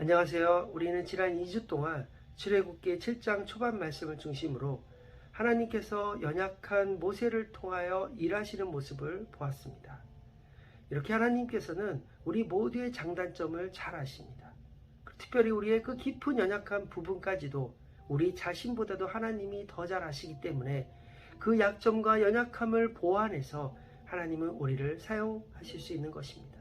안녕하세요. 우리는 지난 2주 동안 출애굽기 7장 초반 말씀을 중심으로 하나님께서 연약한 모세를 통하여 일하시는 모습을 보았습니다. 이렇게 하나님께서는 우리 모두의 장단점을 잘 아십니다. 특별히 우리의 그 깊은 연약한 부분까지도 우리 자신보다도 하나님이 더 잘 아시기 때문에 그 약점과 연약함을 보완해서 하나님은 우리를 사용하실 수 있는 것입니다.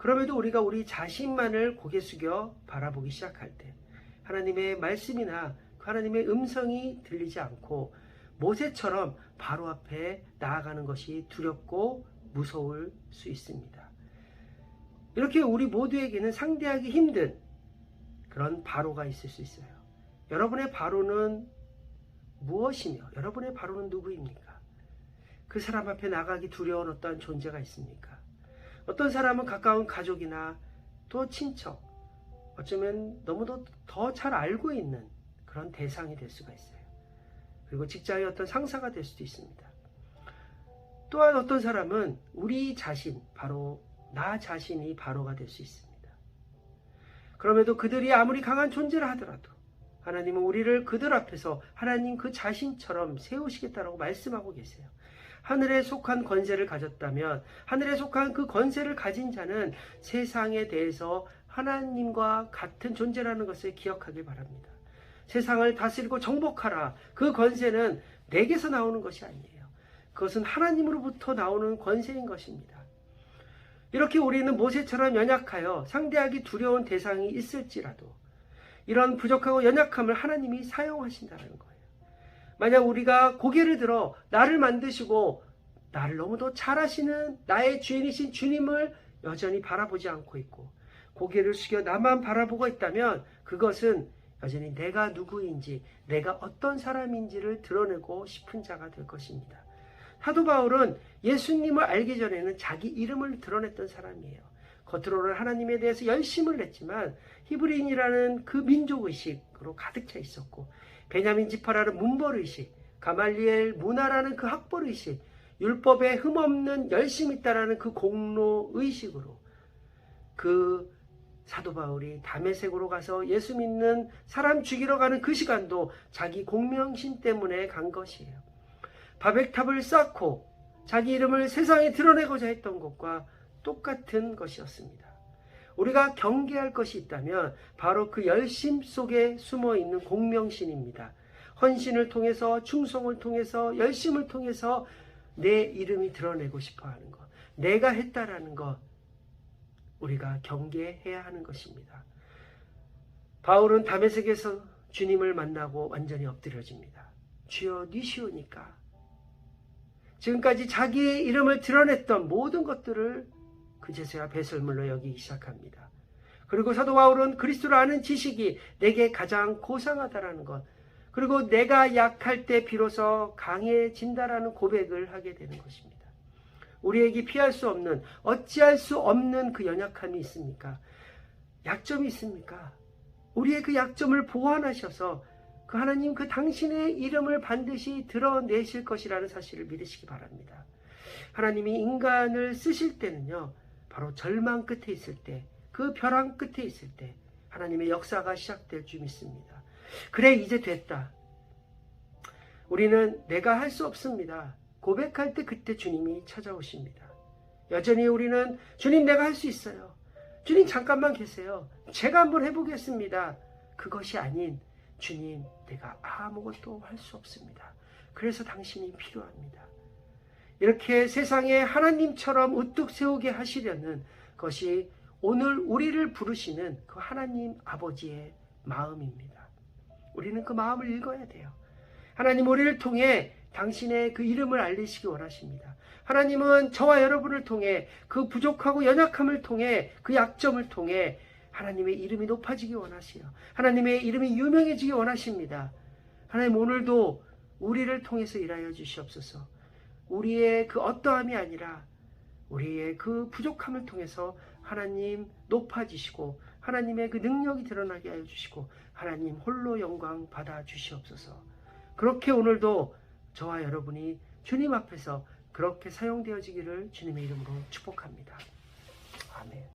그럼에도 우리가 우리 자신만을 고개 숙여 바라보기 시작할 때 하나님의 말씀이나 그 하나님의 음성이 들리지 않고 모세처럼 바로 앞에 나아가는 것이 두렵고 무서울 수 있습니다. 이렇게 우리 모두에게는 상대하기 힘든 그런 바로가 있을 수 있어요. 여러분의 바로는 무엇이며 여러분의 바로는 누구입니까? 그 사람 앞에 나가기 두려운 어떠한 존재가 있습니까? 어떤 사람은 가까운 가족이나 또 친척, 어쩌면 너무도 더 잘 알고 있는 그런 대상이 될 수가 있어요. 그리고 직장의 어떤 상사가 될 수도 있습니다. 또한 어떤 사람은 우리 자신, 바로 나 자신이 바로가 될 수 있습니다. 그럼에도 그들이 아무리 강한 존재를 하더라도 하나님은 우리를 그들 앞에서 하나님 그 자신처럼 세우시겠다라고 말씀하고 계세요. 하늘에 속한 권세를 가졌다면 하늘에 속한 그 권세를 가진 자는 세상에 대해서 하나님과 같은 존재라는 것을 기억하길 바랍니다. 세상을 다스리고 정복하라. 그 권세는 내게서 나오는 것이 아니에요. 그것은 하나님으로부터 나오는 권세인 것입니다. 이렇게 우리는 모세처럼 연약하여 상대하기 두려운 대상이 있을지라도 이런 부족하고 연약함을 하나님이 사용하신다는 거예요. 만약 우리가 고개를 들어 나를 만드시고 나를 너무도 잘 아시는 나의 주인이신 주님을 여전히 바라보지 않고 있고 고개를 숙여 나만 바라보고 있다면 그것은 여전히 내가 누구인지 내가 어떤 사람인지를 드러내고 싶은 자가 될 것입니다. 사도 바울은 예수님을 알기 전에는 자기 이름을 드러냈던 사람이에요. 겉으로는 하나님에 대해서 열심을 냈지만 히브리인이라는 그 민족 의식으로 가득 차 있었고 베냐민 지파라는 문벌의식, 가말리엘 문화라는 그 학벌의식, 율법에 흠없는 열심 있다라는 그 공로의식으로 그 사도 바울이 담에색으로 가서 예수 믿는 사람 죽이러 가는 그 시간도 자기 공명심 때문에 간 것이에요. 바백탑을 쌓고 자기 이름을 세상에 드러내고자 했던 것과 똑같은 것이었습니다. 우리가 경계할 것이 있다면 바로 그 열심 속에 숨어 있는 공명심입니다. 헌신을 통해서 충성을 통해서 열심을 통해서 내 이름이 드러내고 싶어 하는 것. 내가 했다라는 것. 우리가 경계해야 하는 것입니다. 바울은 담에색에서 주님을 만나고 완전히 엎드려집니다. 주여 니시오니까 지금까지 자기의 이름을 드러냈던 모든 것들을 그제서야 배설물로 여기기 시작합니다. 그리고 사도 바울은 그리스도를 아는 지식이 내게 가장 고상하다라는 것, 그리고 내가 약할 때 비로소 강해진다라는 고백을 하게 되는 것입니다. 우리에게 피할 수 없는, 어찌할 수 없는 그 연약함이 있습니까? 약점이 있습니까? 우리의 그 약점을 보완하셔서 그 하나님 그 당신의 이름을 반드시 드러내실 것이라는 사실을 믿으시기 바랍니다. 하나님이 인간을 쓰실 때는요, 바로 절망 끝에 있을 때, 그 벼랑 끝에 있을 때, 하나님의 역사가 시작될 줄 믿습니다. 그래, 이제 됐다. 우리는 내가 할 수 없습니다. 고백할 때 그때 주님이 찾아오십니다. 여전히 우리는 주님 내가 할 수 있어요. 주님 잠깐만 계세요. 제가 한번 해보겠습니다. 그것이 아닌 주님 내가 아무것도 할 수 없습니다. 그래서 당신이 필요합니다. 이렇게 세상에 하나님처럼 우뚝 세우게 하시려는 것이 오늘 우리를 부르시는 그 하나님 아버지의 마음입니다. 우리는 그 마음을 읽어야 돼요. 하나님 우리를 통해 당신의 그 이름을 알리시기 원하십니다. 하나님은 저와 여러분을 통해 그 부족하고 연약함을 통해 그 약점을 통해 하나님의 이름이 높아지기 원하시요. 하나님의 이름이 유명해지기 원하십니다. 하나님 오늘도 우리를 통해서 일하여 주시옵소서. 우리의 그 어떠함이 아니라 우리의 그 부족함을 통해서 하나님 높아지시고 하나님의 그 능력이 드러나게 하여 주시고 하나님 홀로 영광 받아 주시옵소서. 그렇게 오늘도 저와 여러분이 주님 앞에서 그렇게 사용되어지기를 주님의 이름으로 축복합니다. 아멘.